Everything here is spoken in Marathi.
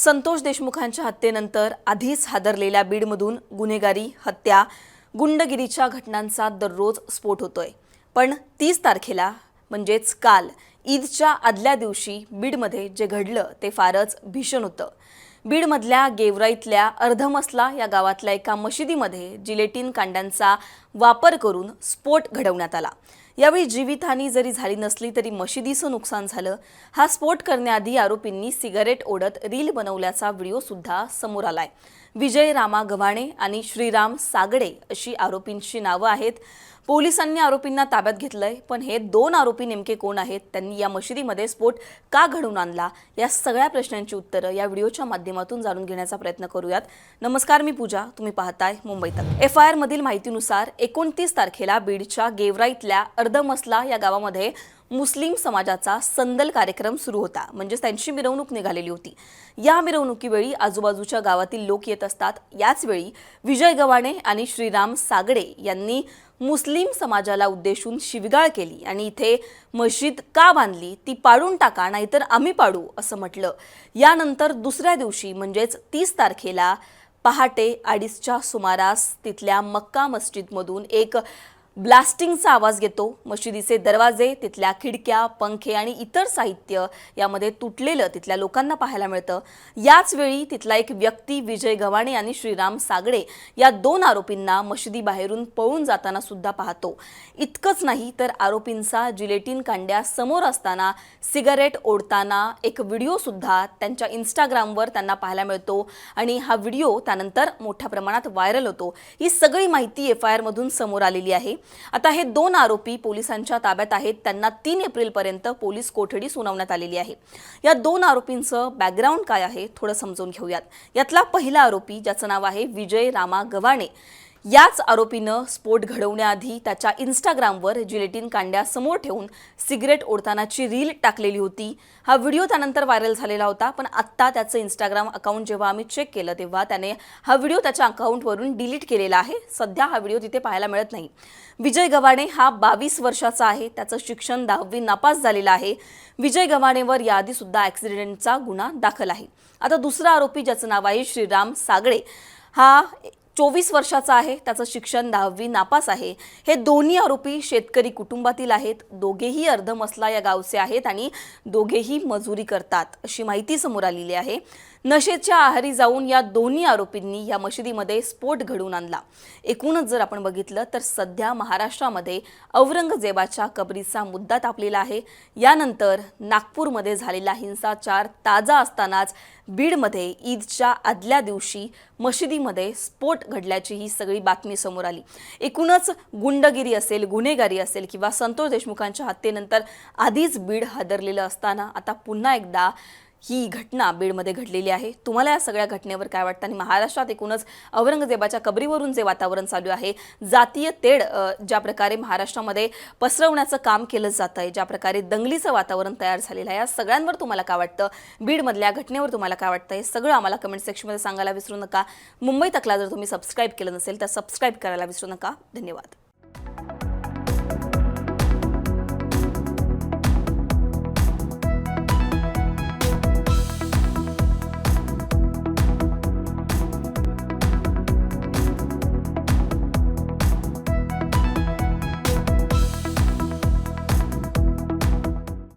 संतोष देशमुखांच्या हत्येनंतर आधीच हादरलेल्या बीडमधून गुन्हेगारी हत्या गुंडगिरीच्या घटनांचा दररोज स्फोट होतोय. पण तीस तारखेला म्हणजेच काल ईदच्या आदल्या दिवशी बीडमध्ये जे घडलं ते फारच भीषण होतं. बीडमधल्या गेवराईतल्या अर्धमसला या गावातल्या एका मशिदीमध्ये जिलेटिन कांड्यांचा वापर करून स्फोट घडवण्यात आला. यावेळी जीवितहानी जरी झाली नसली तरी मशिदीचं नुकसान झालं. हा स्फोट करण्याआधी आरोपींनी सिगारेट ओढत रील बनवल्याचा व्हिडिओ सुद्धा समोर आलाय. विजय रामा गव्हाणे आणि श्रीराम सागडे अशी आरोपींची नावं आहेत. पोलिसांनी आरोपींना ताब्यात घेतलंय पण हे दोन आरोपी नेमके कोण आहेत त्यांनी या मशिदीमध्ये स्फोट का घडवून आणला या सगळ्या प्रश्नांची उत्तरं या व्हिडिओच्या माध्यमातून जाणून घेण्याचा प्रयत्न करूयात. नमस्कार मी पूजा. तुम्ही पाहताय मुंबई तक. एफ आय आर मधील माहितीनुसार एकोणतीस तारखेला बीडच्या गेवराईतल्या अर्धमसला या गावामध्ये मुस्लिम समाजाचा संदल कार्यक्रम सुरू होता. म्हणजेच त्यांची मिरवणूक निघालेली होती. या मिरवणुकीवेळी आजूबाजूच्या गावातील लोक येत असतात. याचवेळी विजय गव्हाणे आणि श्रीराम सागडे यांनी मुस्लिम समाजाला उद्देशून शिवगाळ केली आणि इथे मस्जिद का बांधली ती पाडून टाका नाहीतर आम्ही पाडू असं म्हटलं. यानंतर दुसऱ्या दिवशी म्हणजेच तीस तारखेला पहाटे अडीचच्या सुमारास तिथल्या मक्का मस्जिदमधून एक ब्लास्टिंगचा आवाज येतो. मशिदीचे दरवाजे तिथल्या खिडक्या पंखे आणि इतर साहित्य यामध्ये तुटलेलं तिथल्या लोकांना पाहायला मिळतं. याच वेळी तिथला एक व्यक्ती विजय गव्हाणे आणि श्रीराम सागडे या दोन आरोपींना मशिदीबाहेरून पळून जाताना सुद्धा पाहतो. इतकंच नाही तर आरोपींचा जिलेटिन कांड्या समोर असताना सिगारेट ओढताना एक व्हिडिओ सुद्धा त्यांच्या इंस्टाग्रामवर त्यांना पाहायला मिळतो आणि हा व्हिडिओ त्यानंतर मोठ्या प्रमाणात व्हायरल होतो. ही सगळी माहिती एफ आय आरमधून समोर आलेली आहे. आता हे दोन आरोपी पोलिसांच्या ताब्यात आहेत. त्यांना तीन एप्रिलपर्यंत पोलीस कोठडी सुनावण्यात आलेली आहे. या दोन आरोपींचं बॅकग्राऊंड काय आहे थोडं समजून घेऊयात. यातला पहिला आरोपी ज्याचं नाव आहे विजय रामा गव्हाणे याच आरोपीनं स्फोट घडवण्याआधी त्याच्या इन्स्टाग्रामवर जिलेटिन कांड्या समोर ठेवून सिगरेट ओढतानाची रील टाकलेली होती. हा व्हिडिओ त्यानंतर व्हायरल झालेला होता पण आत्ता त्याचं इंस्टाग्राम अकाउंट जेव्हा आम्ही चेक केलं तेव्हा त्याने हा व्हिडिओ त्याच्या अकाउंटवरून डिलीट केलेला आहे. सध्या हा व्हिडिओ तिथे पाहायला मिळत नाही. विजय गव्हाणे हा बावीस वर्षाचा आहे. त्याचं शिक्षण दहावी नापास झालेलं आहे. विजय गव्हाणेवर याआधी सुद्धा ॲक्सिडेंटचा गुन्हा दाखल आहे. आता दुसरा आरोपी ज्याचं नाव आहे श्रीराम सागळे हा चोवीस वर्षाचा आहे त्याचं शिक्षण दहावी नापास आहे. हे दोन्ही आरोपी शेतकरी कुटुंबातील आहेत. दोघेही अर्धमसला या गावचे आहेत आणि दोघेही मजुरी करतात अशी माहिती समोर आलेली आहे. नशेच्या आहारी जाऊन या दोन्ही आरोपींनी या मशिदीमध्ये स्फोट घडवून आणला. एकूणच जर आपण बघितलं तर सध्या महाराष्ट्रामध्ये औरंगजेबाच्या कबरीचा मुद्दा तापलेला आहे. यानंतर नागपूरमध्ये झालेला हिंसाचार ताजा असतानाच बीडमध्ये ईदच्या आदल्या दिवशी मशिदीमध्ये स्फोट घडल्याची ही सगळी बातमी समोर आली. एकूणच गुंडगिरी असेल गुन्हेगारी असेल किंवा संतोष देशमुखांच्या हत्येनंतर आधीच बीड हादरलेलं असताना आता पुन्हा एकदा ही घटना बीडमध्ये घडलेली आहे. तुम्हाला या सगळ्या घटनेवर काय वाटतं? आणि महाराष्ट्रात एकूणच औरंगजेबाच्या कबरीवरून जे वातावरण चालू आहे जातीय तेढ ज्या प्रकारे महाराष्ट्रामध्ये पसरवण्याचं काम केलं जातं आहे ज्या प्रकारे दंगलीचं वातावरण तयार झालेलं आहे या सगळ्यांवर तुम्हाला काय वाटतं? बीडमधल्या घटनेवर तुम्हाला काय वाटतं? हे सगळं आम्हाला कमेंट सेक्शनमध्ये सांगायला विसरू नका. मुंबई तकला जर तुम्ही सबस्क्राईब केलं नसेल तर सबस्क्राईब करायला विसरू नका. धन्यवाद.